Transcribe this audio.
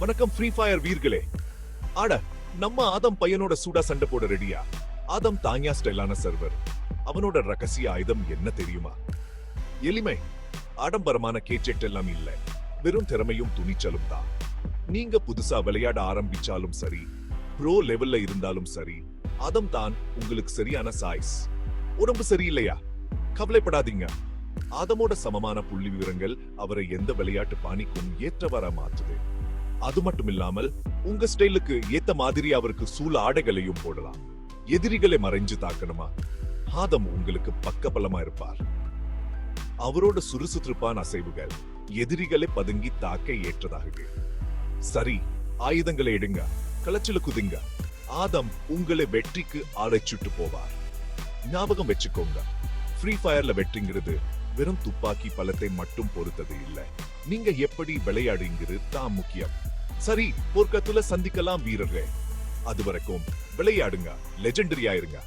வணக்கம் free fire வீர்களே. ஆட நம்ம ஆதம் பையனோட சூடா சண்டை போட ரெடியா? ஆதம் தாங்கியா ஸ்டைலான சர்வர். அவனோட ரகசிய ஆயுதம் என்ன தெரியுமா? எளிமை ஆடம்பரமான கேச்செட் எல்லாம் இல்ல. வெறும் திறமையும் துணிச்சலும் தான். நீங்க புதுசா விளையாட ஆரம்பிச்சாலும் சரி ப்ரோ லெவல்ல இருந்தாலும் சரி ஆதம் தான் உங்களுக்கு சரியான சாய்ஸ் உடம்பு சரியில்லையா? கவலைப்படாதீங்க. ஆதமோட சமமான புள்ளி விவரங்கள் அவரை எந்த விளையாட்டு பாணிக்கும் ஏற்றவாற மாற்றுது அது மட்டும் இல்லாமல் உங்க ஸ்டைலுக்கு ஏத்த மாதிரி அவருக்கு சூழ ஆடைகளையும் போடலாம். எதிரிகளை மறைஞ்சு தாக்கணுமா? ஆதம் உங்களுக்கு பக்கபலமா இருப்பார். அவரோட சுறுசுறுப்பான அசைவுகள் எதிரிகளை பதுங்கி தாக்க ஏற்றதாக சரி ஆயுதங்களை எடுங்க களச்சில குதிங்க. ஆதம் உங்களை வெற்றிக்கு அழைச்சிட்டு போவார். ஞாபகம் வச்சுக்கோங்க ஃப்ரீ ஃபயர்ல வெற்றிங்கிறது வெறும் துப்பாக்கி பலத்தை மட்டும் பொறுத்தது இல்ல. நீங்க எப்படி விளையாடுங்கிறது தான் முக்கியம். சரி போர்க்கத்துல சந்திக்கலாம் வீரர்களே. அது வரைக்கும் விளையாடுங்க. லெஜெண்டரி ஆயிருங்க.